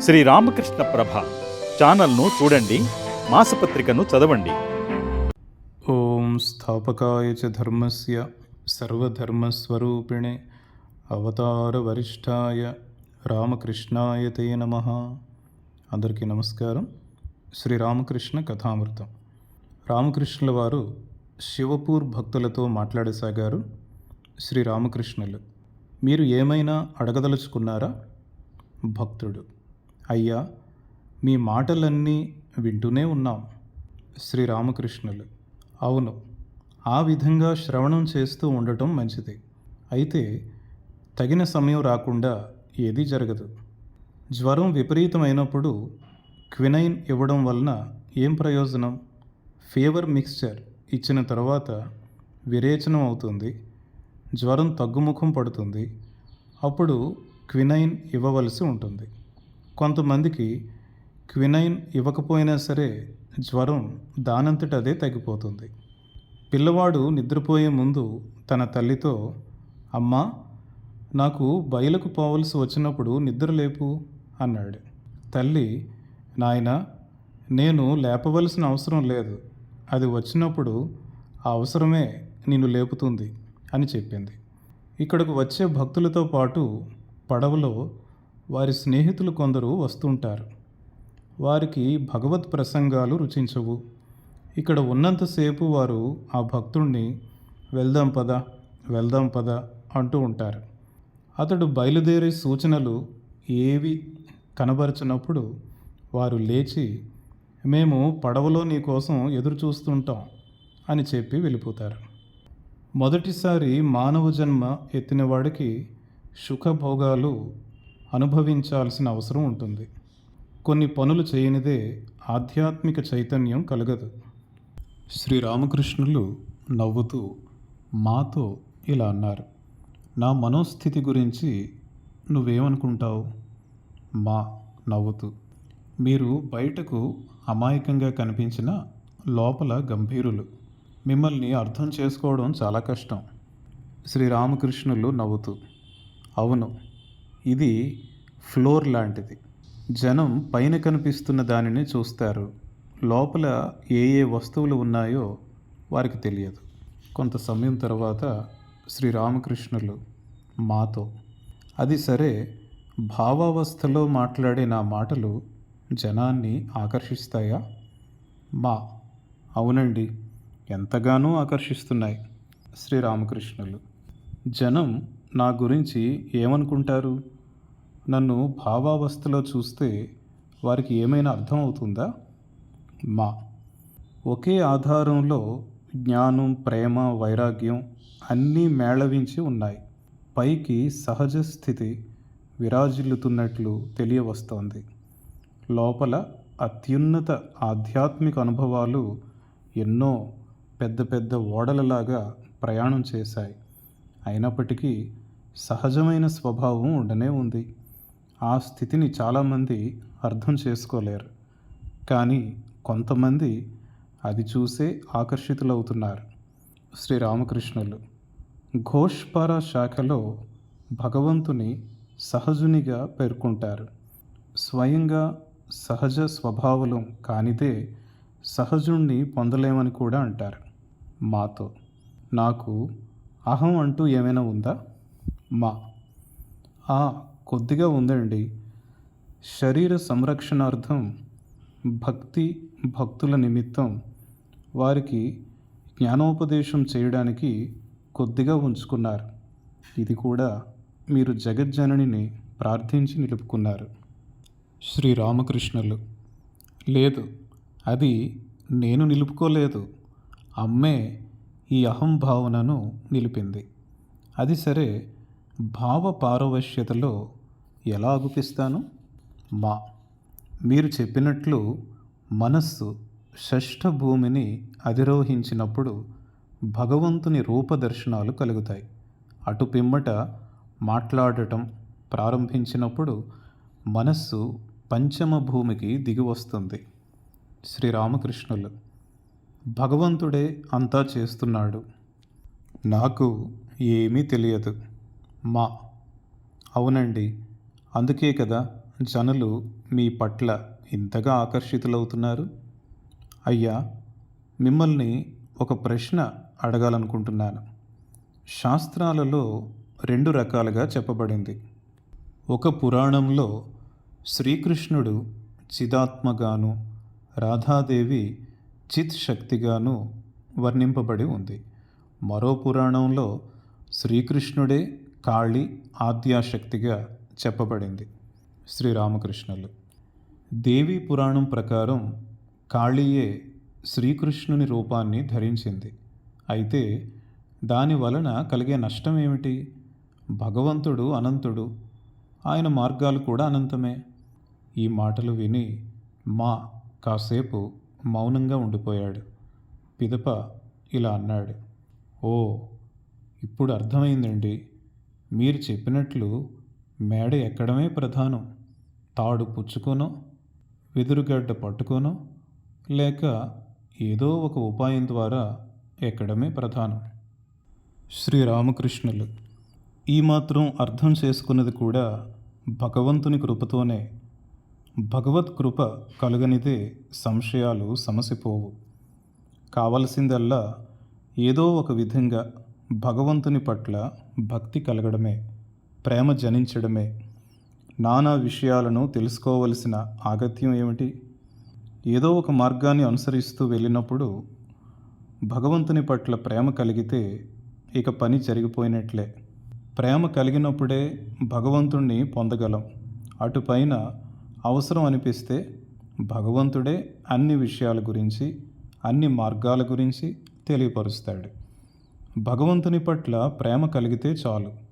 శ్రీ రామకృష్ణ ప్రభ ఛానల్ను చూడండి మాసపత్రికను చదవండి. ఓం స్థాపకాయ చ ధర్మస్య సర్వధర్మస్వరూపిణే అవతారవరిష్టాయ రామకృష్ణాయ తే నమ. అందరికీ నమస్కారం. శ్రీ రామకృష్ణ కథామృతం. రామకృష్ణుల వారు శివపూర్ భక్తులతో మాట్లాడసాగారు శ్రీ రామకృష్ణులు. మీరు ఏమైనా అడగదలుచుకున్నారా? భక్తుడు. అయ్యా మీ మాటలన్నీ వింటూనే ఉన్నాం. శ్రీరామకృష్ణులు. అవును ఆ విధంగా శ్రవణం చేస్తూ ఉండటం మంచిది. అయితే తగిన సమయం రాకుండా ఏదీ జరగదు. జ్వరం విపరీతమైనప్పుడు క్వినైన్ ఇవ్వడం వలన ఏం ప్రయోజనం? ఫీవర్ మిక్స్చర్ ఇచ్చిన తర్వాత విరేచనం అవుతుంది జ్వరం తగ్గుముఖం పడుతుంది అప్పుడు క్వినైన్ ఇవ్వవలసి ఉంటుంది. కొంతమందికి క్వినైన్ ఇవ్వకపోయినా సరే జ్వరం దానంతట అదే తగ్గిపోతుంది. పిల్లవాడు నిద్రపోయే ముందు తన తల్లితో అమ్మా నాకు బయలకు పోవలసి వచ్చినప్పుడు నిద్ర లేపు అన్నాడు. తల్లి నాయన నేను లేపవలసిన అవసరం లేదు. అది వచ్చినప్పుడు ఆ అవసరమే నిన్ను లేపుతుంది అని చెప్పింది. ఇక్కడకు వచ్చే భక్తులతో పాటు పడవలో వారి స్నేహితులు కొందరు వస్తుంటారు. వారికి భగవత్ ప్రసంగాలు రుచించవు. ఇక్కడ ఉన్నంతసేపు వారు ఆ భక్తుణ్ణి వెళ్దాం పద వెళ్దాం పద అంటూ ఉంటారు. అతడు బయలుదేరే సూచనలు ఏవి కనబరచినప్పుడు వారు లేచి మేము పడవలో నీకోసం ఎదురు చూస్తుంటాం అని చెప్పి వెళ్ళిపోతారు. మొదటిసారి మానవ జన్మ ఎత్తినవాడికి సుఖభోగాలు అనుభవించాల్సిన అవసరం ఉంటుంది. కొన్ని పనులు చేయనిదే ఆధ్యాత్మిక చైతన్యం కలగదు. శ్రీరామకృష్ణులు నవ్వుతూ మాతో ఇలా అన్నారు నా మనోస్థితి గురించి నువ్వేమనుకుంటావు? మా నవ్వుతూ మీరు బయటకు అమాయకంగా కనిపించిన లోపల గంభీరులు. మిమ్మల్ని అర్థం చేసుకోవడం చాలా కష్టం. శ్రీరామకృష్ణులు నవ్వుతూ అవును ఇది ఫ్లోర్ లాంటిది. జనం పైన కనిపిస్తున్న దానిని చూస్తారు. లోపల ఏ ఏ వస్తువులు ఉన్నాయో వారికి తెలియదు. కొంత సమయం తర్వాత శ్రీరామకృష్ణులు మాతో అది సరే భావావస్థలో మాట్లాడే నా మాటలు జనాన్ని ఆకర్షిస్తాయా? మా అవునండి ఎంతగానో ఆకర్షిస్తున్నాయి శ్రీరామకృష్ణులు జనం నా గురించి ఏమనుకుంటారు? నన్ను భావావస్థలో చూస్తే వారికి ఏమైనా అర్థం అవుతుందా మా. ఒకే ఆధారంలో జ్ఞానం ప్రేమ వైరాగ్యం అన్నీ మేళవించి ఉన్నాయి. పైకి సహజ స్థితి విరాజిల్లుతున్నట్లు తెలియవస్తోంది. లోపల అత్యున్నత ఆధ్యాత్మిక అనుభవాలు ఎన్నో పెద్ద పెద్ద ఓడలలాగా ప్రయాణం చేశాయి. అయినప్పటికీ సహజమైన స్వభావం ఉండనే ఉంది. ఆ స్థితిని చాలామంది అర్థం చేసుకోలేరు. కానీ కొంతమంది అది చూసే ఆకర్షితులవుతున్నారు. శ్రీరామకృష్ణులు. ఘోష్పార శాఖలో భగవంతుని సహజునిగా పేర్కొంటారు. స్వయంగా సహజ స్వభావలం కానిదే సహజుణ్ణి పొందలేమని కూడా అంటారు. మాతో. నాకు అహం అంటూ ఏమైనా ఉందా? మా. ఆ కొద్దిగా ఉందండి. శరీర సంరక్షణార్థం భక్తి భక్తుల నిమిత్తం వారికి జ్ఞానోపదేశం చేయడానికి కొద్దిగా ఉంచుకున్నారు. ఇది కూడా మీరు జగజ్జననిని ప్రార్థించి నిలుపుకున్నారు. శ్రీరామకృష్ణులు లేదు అది నేను నిలుపుకోలేదు. అమ్మే ఈ అహం భావనను నిలిపింది. అది సరే భావ పారవశ్యతలో ఎలా అగుపిస్తాను మా. మీరు చెప్పినట్లు మనస్సు షష్ఠ భూమిని అధిరోహించినప్పుడు భగవంతుని రూపదర్శనాలు కలుగుతాయి. అటు పిమ్మట మాట్లాడటం ప్రారంభించినప్పుడు మనస్సు పంచమ భూమికి దిగి వస్తుంది. శ్రీరామకృష్ణులు భగవంతుడే అంతా చేస్తున్నాడు. నాకు ఏమీ తెలియదు. మా. అవునండి అందుకే కదా జనులు మీ పట్ల ఇంతగా ఆకర్షితులవుతున్నారు? అయ్యా మిమ్మల్ని ఒక ప్రశ్న అడగాలనుకుంటున్నాను. శాస్త్రాలలో రెండు రకాలుగా చెప్పబడింది. ఒక పురాణంలో శ్రీకృష్ణుడు చిదాత్మగాను రాధాదేవి చిత్ శక్తిగాను వర్ణింపబడి ఉంది. మరో పురాణంలో శ్రీకృష్ణుడే కాళి ఆద్యాశక్తిగా చెప్పబడింది. శ్రీరామకృష్ణులు. దేవీ పురాణం ప్రకారం కాళీయే శ్రీకృష్ణుని రూపాన్ని ధరించింది. అయితే దాని వలన కలిగే నష్టం ఏమిటి భగవంతుడు అనంతుడు. ఆయన మార్గాలు కూడా అనంతమే. ఈ మాటలు విని మా కాసేపు మౌనంగా ఉండిపోయాడు. పిదప ఇలా అన్నాడు. ఓ ఇప్పుడు అర్థమైందండి మీరు చెప్పినట్లు మేడ ఎక్కడమే ప్రధానం. తాడు పుచ్చుకోనో వెదురుగడ్డ పట్టుకోనో లేక ఏదో ఒక ఉపాయం ద్వారా ఎక్కడమే ప్రధానం. శ్రీరామకృష్ణులు ఈ మాత్రం అర్థం చేసుకున్నది కూడా భగవంతుని కృపతోనే. భగవత్ కృప కలుగనిదే సంశయాలు సమసిపోవు. కావలసిందల్లా ఏదో ఒక విధంగా భగవంతుని పట్ల భక్తి కలగడమే. ప్రేమ జనించడమే. నానా విషయాలను తెలుసుకోవలసిన ఆగత్యం ఏమిటి? ఏదో ఒక మార్గాన్ని అనుసరిస్తూ వెళ్ళినప్పుడు భగవంతుని పట్ల ప్రేమ కలిగితే ఇక పని జరిగిపోయినట్లే. ప్రేమ కలిగినప్పుడే భగవంతుణ్ణి పొందగలం. అటుపైన అవసరం అనిపిస్తే భగవంతుడే అన్ని విషయాల గురించి అన్ని మార్గాల గురించి తెలియపరుస్తాడు. భగవంతుని పట్ల ప్రేమ కలిగితే చాలు.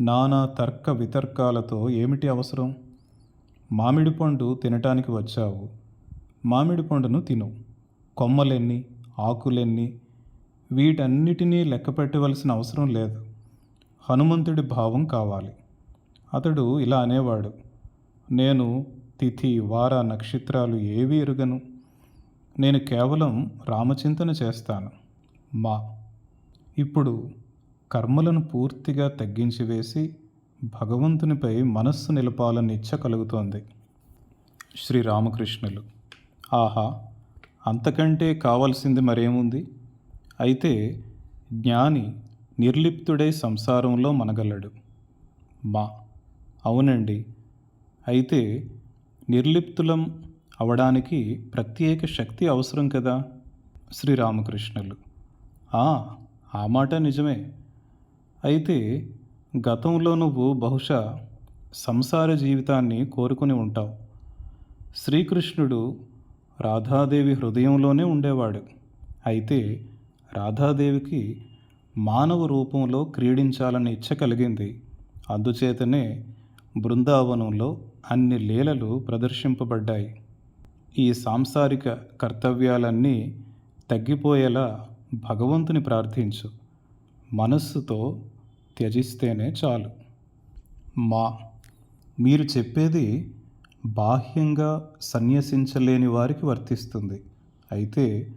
నానా తర్క వితర్కాలతో ఏమిటి అవసరం? మామిడి పండు తినటానికి వచ్చావు. మామిడి పండును తిను. కొమ్మలెన్ని ఆకులెన్ని వీటన్నిటినీ లెక్క పెట్టవలసిన అవసరం లేదు. హనుమంతుడి భావం కావాలి. అతడు ఇలా అనేవాడు. నేను తిథి వార నక్షత్రాలు ఏవి ఎరుగను. నేను కేవలం రామచింతన చేస్తాను. మా. ఇప్పుడు కర్మలను పూర్తిగా తగ్గించి వేసి భగవంతునిపై మనస్సు నిలపాలని ఇచ్చ కలుగుతోంది. శ్రీరామకృష్ణులు. ఆహా అంతకంటే కావలసింది మరేముంది? అయితే జ్ఞాని నిర్లిప్తుడై సంసారంలో మనగలడు. మా అవునండి. అయితే నిర్లిప్తులం అవడానికి ప్రత్యేక శక్తి అవసరం కదా? శ్రీరామకృష్ణులు. ఆ ఆ మాట నిజమే. అయితే గతంలో నువ్వు బహుశా సంసార జీవితాన్ని కోరుకుని ఉంటావు. శ్రీకృష్ణుడు రాధాదేవి హృదయంలోనే ఉండేవాడు. అయితే రాధాదేవికి మానవ రూపంలో క్రీడించాలనే ఇచ్చ కలిగింది. అందుచేతనే బృందావనంలో అన్ని లీలలు ప్రదర్శింపబడ్డాయి. ఈ సాంసారిక కర్తవ్యాలన్నీ తగ్గిపోయేలా భగవంతుని ప్రార్థించు. మనస్సుతో త్యజిస్తేనే చాలు. మా మీరు చెప్పేది బాహ్యంగా సన్యసించలేని వారికి వర్తిస్తుంది. అయితే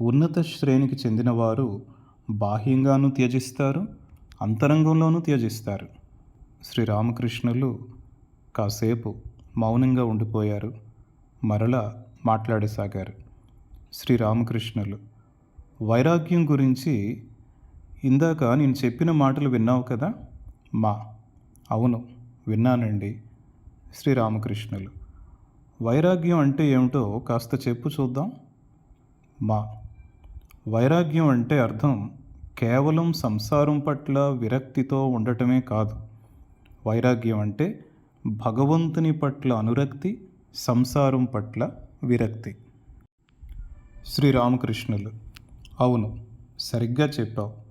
ఉన్నత శ్రేణికి చెందినవారు బాహ్యంగానూ త్యజిస్తారు అంతరంగంలోనూ త్యజిస్తారు. శ్రీరామకృష్ణులు కాసేపు మౌనంగా ఉండిపోయారు. మరలా మాట్లాడసాగారు. శ్రీరామకృష్ణులు వైరాగ్యం గురించి ఇందాక నేను చెప్పిన మాటలు విన్నావు కదా? మా. అవును విన్నానండి. శ్రీరామకృష్ణులు. వైరాగ్యం అంటే ఏమిటో కాస్త చెప్పు చూద్దాం. మా. వైరాగ్యం అంటే అర్థం కేవలం సంసారం పట్ల విరక్తితో ఉండటమే కాదు. వైరాగ్యం అంటే భగవంతుని పట్ల అనురక్తి సంసారం పట్ల విరక్తి. శ్రీరామకృష్ణులు. అవును సరిగ్గా చెప్పావు.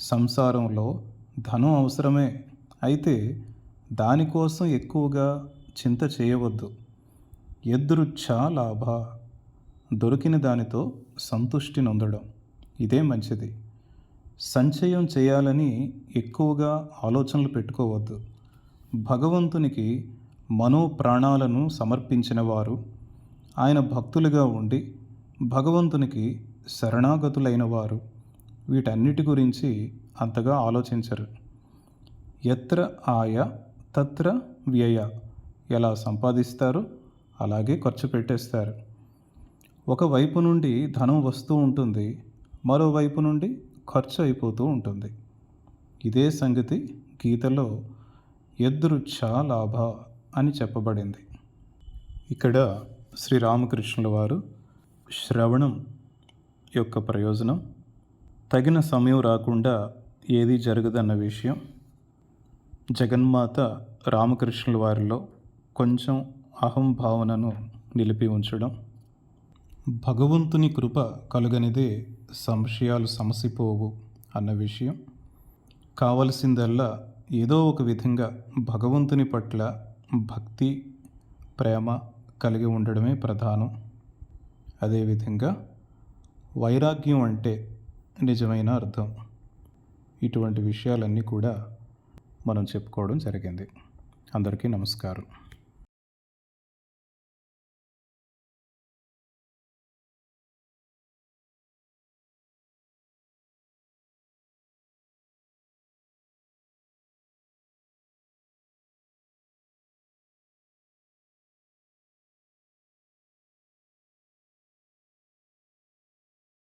సంసారంలో ధనం అవసరమే. అయితే దానికోసం ఎక్కువగా చింత చేయవద్దు. ఎదురుచ్ఛా లాభ దొరికిన దానితో సంతుష్టి నొందడం ఇదే మంచిది. సంచయం చేయాలని ఎక్కువగా ఆలోచనలు పెట్టుకోవద్దు. భగవంతునికి మనో ప్రాణాలను సమర్పించిన వారు ఆయన భక్తులుగా ఉండి భగవంతునికి శరణాగతులైన వారు వీటన్నిటి గురించి అంతగా ఆలోచించరు. ఎత్ర ఆయ తత్ర వ్యయ. ఎలా సంపాదిస్తారు? అలాగే ఖర్చు పెట్టేస్తారు. ఒకవైపు నుండి ధనం వస్తూ ఉంటుంది మరోవైపు నుండి ఖర్చు అయిపోతూ ఉంటుంది. ఇదే సంగతి గీతలో ఎదురుచ్ఛా లాభ అని చెప్పబడింది. ఇక్కడ శ్రీరామకృష్ణుల వారు శ్రవణం యొక్క ప్రయోజనం తగిన సమయం రాకుండా ఏది జరగదన్న విషయం జగన్మాత రామకృష్ణుల వారిలో కొంచెం అహంభావనను నిలిపి ఉంచడం. భగవంతుని కృప కలుగనిదే సంశయాలు సమసిపోవు అన్న విషయం. కావలసిందల్లా ఏదో ఒక విధంగా భగవంతుని పట్ల భక్తి ప్రేమ కలిగి ఉండడమే ప్రధానం. అదేవిధంగా వైరాగ్యం అంటే నిజమైన అర్థం. ఇటువంటి విషయాలన్నీ కూడా మనం చెప్పుకోవడం జరిగింది. అందరికీ నమస్కారం.